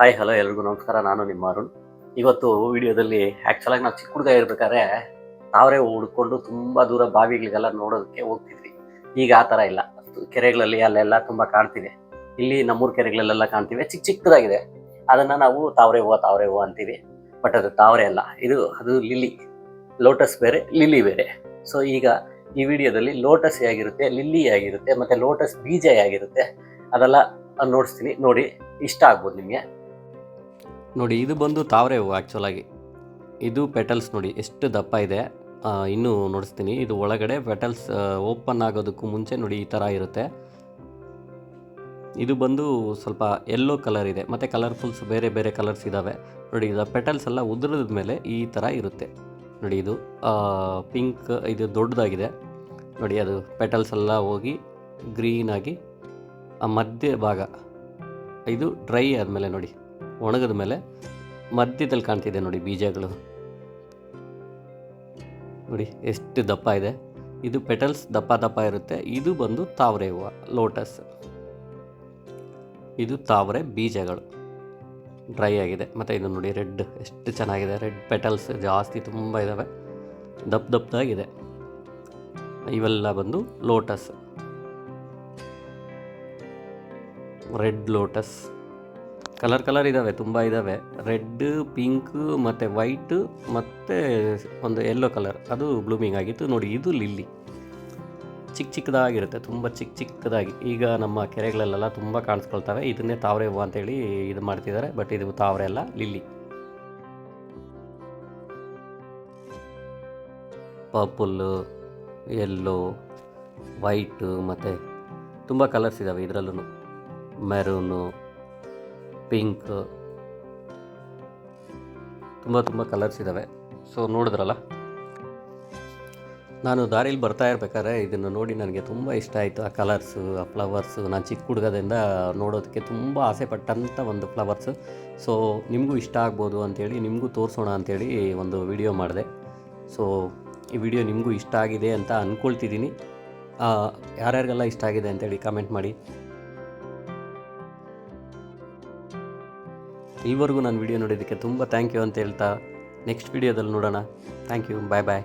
Hi hello ಎಲ್ರಿಗೂ ನಮಸ್ಕಾರ. ನಾನು ನಿಮ್ಮ ಅರುಣ್. ಇವತ್ತು ವಿಡಿಯೋದಲ್ಲಿ ಆ್ಯಕ್ಚುಲಾಗಿ ನಾವು ಚಿಕ್ಕ ಹುಡುಗ ಇರ್ಬೇಕಾದ್ರೆ ತಾವರೆ ಹುಡ್ಕೊಂಡು ತುಂಬ ದೂರ ಬಾವಿಗಳಿಗೆಲ್ಲ ನೋಡೋದಕ್ಕೆ ಹೋಗ್ತಿದ್ವಿ. ಈಗ ಆ ಥರ ಇಲ್ಲ. ಕೆರೆಗಳಲ್ಲಿ ಅಲ್ಲೆಲ್ಲ ತುಂಬ ಕಾಣ್ತಿದೆ. ಇಲ್ಲಿ ನಮ್ಮೂರು ಕೆರೆಗಳಲ್ಲೆಲ್ಲ ಕಾಣ್ತೀವಿ. ಚಿಕ್ಕ ಚಿಕ್ಕದಾಗಿದೆ. ಅದನ್ನು ನಾವು ತಾವರೆ ಹೂವು ತಾವರೆ ಹೂವು ಅಂತೀವಿ. ಬಟ್ ಅದು ತಾವರೆ ಅಲ್ಲ. ಇದು, ಅದು ಲಿಲ್ಲಿ. ಲೋಟಸ್ ಬೇರೆ ಲಿಲಿ ಬೇರೆ. ಸೊ ಈಗ ಈ ವಿಡಿಯೋದಲ್ಲಿ ಲೋಟಸ್ ಆಗಿರುತ್ತೆ ಲಿಲ್ಲಿ ಆಗಿರುತ್ತೆ ಮತ್ತು ಲೋಟಸ್ ಬೀಜ ಹೇಗಿರುತ್ತೆ, ಅದೆಲ್ಲ ನೋಡಿಸ್ತೀನಿ. ನೋಡಿ, ಇಷ್ಟ ಆಗ್ಬೋದು ನಿಮಗೆ. ನೋಡಿ, ಇದು ಬಂದು ತಾವರೆ ಹೂವು ಆ್ಯಕ್ಚುಲಾಗಿ ಇದು ಪೆಟಲ್ಸ್ ನೋಡಿ, ಎಷ್ಟು ದಪ್ಪ ಇದೆ. ಇನ್ನೂ ನೋಡಿಸ್ತೀನಿ. ಇದು ಒಳಗಡೆ ಪೆಟಲ್ಸ್ ಓಪನ್ ಆಗೋದಕ್ಕೂ ಮುಂಚೆ ನೋಡಿ, ಈ ಥರ ಇರುತ್ತೆ. ಇದು ಬಂದು ಸ್ವಲ್ಪ ಎಲ್ಲೋ ಕಲರ್ ಇದೆ. ಮತ್ತು ಕಲರ್ಫುಲ್ಸ್ ಬೇರೆ ಬೇರೆ ಕಲರ್ಸ್ ಇದ್ದಾವೆ ನೋಡಿ ಇದು ಪೆಟಲ್ಸ್ ಎಲ್ಲ ಉದುರಿದ ಮೇಲೆ ಈ ಥರ ಇರುತ್ತೆ. ನೋಡಿ, ಇದು ಪಿಂಕ್ ಇದು ದೊಡ್ಡದಾಗಿದೆ. ನೋಡಿ, ಅದು ಪೆಟಲ್ಸ್ ಎಲ್ಲ ಹೋಗಿ ಗ್ರೀನಾಗಿ ಆ ಮಧ್ಯ ಭಾಗ ಇದು ಡ್ರೈ ಆದಮೇಲೆ ನೋಡಿ. ಒಣಗಿದ ಮೇಲೆ ಮಧ್ಯದಲ್ಲಿ ಕಾಣ್ತಿದೆ ನೋಡಿ ಬೀಜಗಳು. ನೋಡಿ, ಎಷ್ಟು ದಪ್ಪ ಇದೆ. ಇದು ಪೆಟಲ್ಸ್ ದಪ್ಪ ದಪ್ಪ ಇರುತ್ತೆ. ಇದು ಬಂದು ತಾವರೆ ಹೂವು, ಲೋಟಸ್. ಇದು ತಾವರೆ ಬೀಜಗಳು. ಡ್ರೈ ಆಗಿದೆ. ಮತ್ತು ಇದು ನೋಡಿ ರೆಡ್, ಎಷ್ಟು ಚೆನ್ನಾಗಿದೆ. ರೆಡ್ ಪೆಟಲ್ಸ್ ಜಾಸ್ತಿ ತುಂಬ ಇದ್ದಾವೆ ದಪ್ಪ ದಪ್ಪದಾಗಿದೆ ಇವೆಲ್ಲ ಬಂದು lotus. Red lotus. Colour colour ಇದ್ದಾವೆ ತುಂಬ ಇದ್ದಾವೆ ರೆಡ್ ಪಿಂಕ್ ಮತ್ತು ವೈಟ್ ಮತ್ತು ಒಂದು ಯೆಲ್ಲೋ ಕಲರ್ ಅದು ಬ್ಲೂಮಿಂಗ್ ಆಗಿತ್ತು. ನೋಡಿ, ಇದು ಲಿಲ್ಲಿ ಚಿಕ್ಕ ಚಿಕ್ಕದಾಗಿರುತ್ತೆ, ತುಂಬ ಚಿಕ್ಕ ಚಿಕ್ಕದಾಗಿ. ಈಗ ನಮ್ಮ ಕೆರೆಗಳಲ್ಲೆಲ್ಲ ತುಂಬ ಕಾಣಿಸ್ಕೊಳ್ತವೆ. ಇದನ್ನೇ ತಾವರೆ ಹೂವು ಅಂತೇಳಿ ಇದು ಮಾಡ್ತಿದ್ದಾರೆ. ಬಟ್ ಇದು ತಾವರೆ ಅಲ್ಲ ಲಿಲ್ಲಿ ಪರ್ಪುಲ್ಲು ಯೆಲ್ಲೋ ವೈಟು ಮತ್ತು ತುಂಬ ಕಲರ್ಸ್ ಇದ್ದಾವೆ ಇದರಲ್ಲೂ ಮೆರೂನು ಪಿಂಕ್. ತುಂಬ ತುಂಬ ಕಲರ್ಸ್ ಇದ್ದಾವೆ ಸೊ ನೋಡಿದ್ರಲ್ಲ? ನಾನು ದಾರಿಲಿ ಬರ್ತಾ ಇರ್ಬೇಕಾದ್ರೆ ಇದನ್ನು ನೋಡಿ ನನಗೆ ತುಂಬ ಇಷ್ಟ ಆಯಿತು. ಆ ಕಲರ್ಸು ಆ ಫ್ಲವರ್ಸು ನಾನು ಚಿಕ್ಕ ಹುಡುಗದಿಂದ ನೋಡೋದಕ್ಕೆ ತುಂಬ ಆಸೆ ಪಟ್ಟಂಥ ಒಂದು ಫ್ಲವರ್ಸು ಸೊ ನಿಮಗೂ ಇಷ್ಟ ಆಗ್ಬೋದು ಅಂಥೇಳಿ ನಿಮಗೂ ತೋರಿಸೋಣ ಅಂಥೇಳಿ ಒಂದು ವಿಡಿಯೋ ಮಾಡಿದೆ. ಸೊ ಈ ವಿಡಿಯೋ ನಿಮಗೂ ಇಷ್ಟ ಆಗಿದೆ ಅಂತ ಅಂದ್ಕೊಳ್ತಿದ್ದೀನಿ ಯಾರ್ಯಾರಿಗೆಲ್ಲ ಇಷ್ಟ ಆಗಿದೆ ಅಂತೇಳಿ ಕಮೆಂಟ್ ಮಾಡಿ. ಈವರೆಗೂ ನಾನು ವಿಡಿಯೋ ನೋಡಿದ್ದಕ್ಕೆ ತುಂಬ ಥ್ಯಾಂಕ್ ಯು ಅಂತ ಹೇಳ್ತಾ ನೆಕ್ಸ್ಟ್ ವಿಡಿಯೋದಲ್ಲಿ ನೋಡೋಣ. Thank you bye bye